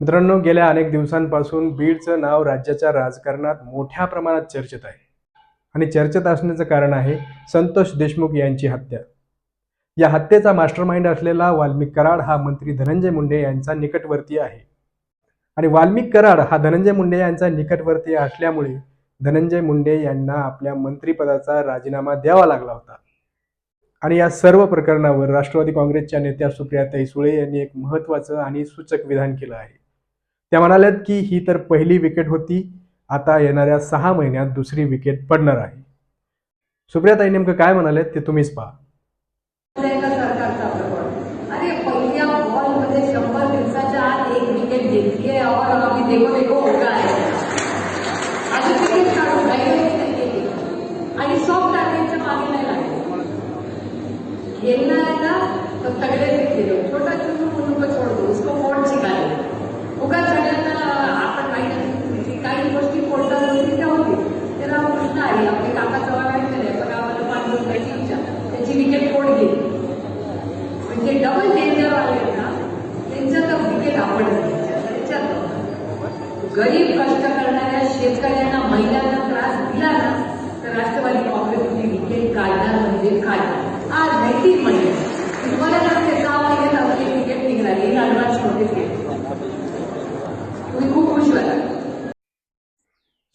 मित्रांनो गेल्या अनेक दिवसांपासून बीडचं नाव राज्याच्या राजकारणात मोठ्या प्रमाणात चर्चेत आहे. आणि चर्चेत असण्याचं कारण आहे संतोष देशमुख यांची हत्या. या हत्येचा मास्टरमाइंड असलेला वाल्मिक कराड हा मंत्री धनंजय मुंडे यांचा निकटवर्तीय आहे. आणि वाल्मिक कराड हा धनंजय मुंडे यांचा निकटवर्तीय असल्यामुळे धनंजय मुंडे यांना आपल्या मंत्रिपदाचा राजीनामा द्यावा लागला होता. आणि या सर्व प्रकरणावर राष्ट्रवादी काँग्रेसच्या नेत्या सुप्रियाताई सुळे यांनी एक महत्त्वाचं आणि सूचक विधान केलं आहे. त्या म्हणाल्यात की ही तर पहिली विकेट होती. आता येणाऱ्या सहा महिन्यात दुसरी विकेट पडणार आहे. सुप्रियाताई नेमकं काय म्हणालेत ते तुम्हीच पहा. एका सरकारचा प्रकरण अरे पहिल्या बॉलमध्ये शंभर दिवसाच्या आत एक विकेट घेतली आहे और आम्ही देखो देखो होगा आहे. आणि क्रिकेट काढून राहिले नाही केली आणि सॉफ्ट टार्गेटच्या मागे नाही लागले. खेलना है ना तो तगड़े से खेलो छोटा चुनू मुनू को छोड़ दो उसको फोड तर आवडत त्याच्यात गरीब कष्ट करणाऱ्या शेतकऱ्यांना महिलांना त्रास दिला ना तर राष्ट्रवादी काँग्रेसने विकेट कायदा म्हणजे काय आज माहिती म्हणजे तुम्हाला लागते सहा महिन्यात आपली विकेट निघाली ही ऍडव्हान्स नोटीस तुम्ही खूप खुश व्हाल.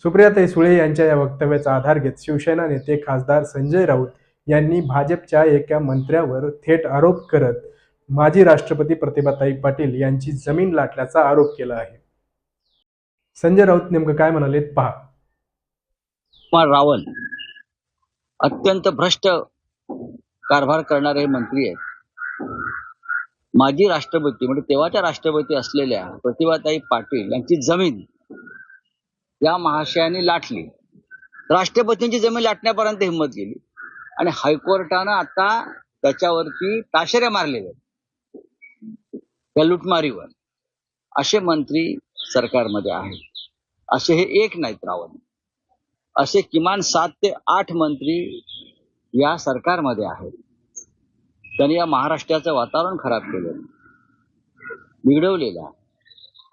सुप्रिया सुळे यांच्या या वक्तव्याचा आधार घेत शिवसेना नेते खासदार संजय राऊत यांनी भाजपच्या एका मंत्र्यावर थेट आरोप करत माजी राष्ट्रपती प्रतिभाताई पाटील यांची जमीन लाटल्याचा आरोप केला आहे. संजय राऊत नेमकं काय म्हणाले पहा. कुमार रावल अत्यंत भ्रष्ट कारभार करणारे मंत्री आहेत. माजी राष्ट्रपती म्हणजे तेव्हाच्या राष्ट्रपती असलेल्या प्रतिभाताई पाटील यांची जमीन या महाशयाने लाटली. राष्ट्रपतींची जमीन लाटण्यापर्यंत हिंमत गेली. आणि हायकोर्टानं आता त्याच्यावरती ताशेरे मारलेले आहेत. त्या लुटमारीवर. असे मंत्री सरकारमध्ये आहेत. असे हे एक नाहीत रावण. असे किमान सात ते आठ मंत्री या सरकारमध्ये आहेत. त्यांनी या महाराष्ट्राचं वातावरण खराब केलं बिघडवलेलं आहे.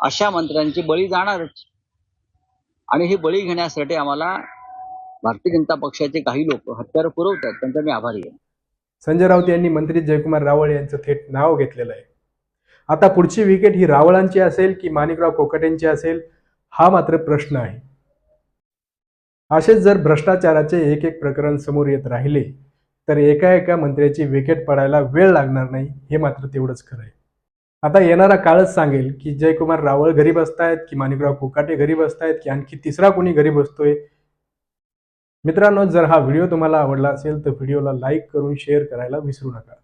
अशा मंत्र्यांची बळी जाणारच. आणि ही बळी घेण्यासाठी आम्हाला भारतीय जनता पक्षाचे काही लोक हत्यार पुरवतात. त्यांचा मी आभारी आहे. संजय राऊत यांनी मंत्री जयकुमार रावळ यांचं थेट नाव घेतलेलं आहे. आता पुढची विकेट ही रावळांची असेल की माणिकराव कोकटेंची असेल हा मात्र प्रश्न आहे. असेच जर भ्रष्टाचाराचे एक एक प्रकरण समोर येत राहिले तर एका एका मंत्र्याची विकेट पडायला वेळ लागणार नाही हे मात्र तेवढंच खरं आहे. आता येणारा काळच सांगेल की जयकुमार रावळ घरी बसतायत की माणिकराव कोकाटे घरी बसतायत की आणखी तिसरा कोणी घरी बसतोय मित्रांनो जर हा व्हिडिओ तुम्हाला आवडला असेल तर व्हिडिओला लाईक करून शेअर करायला विसरू नका.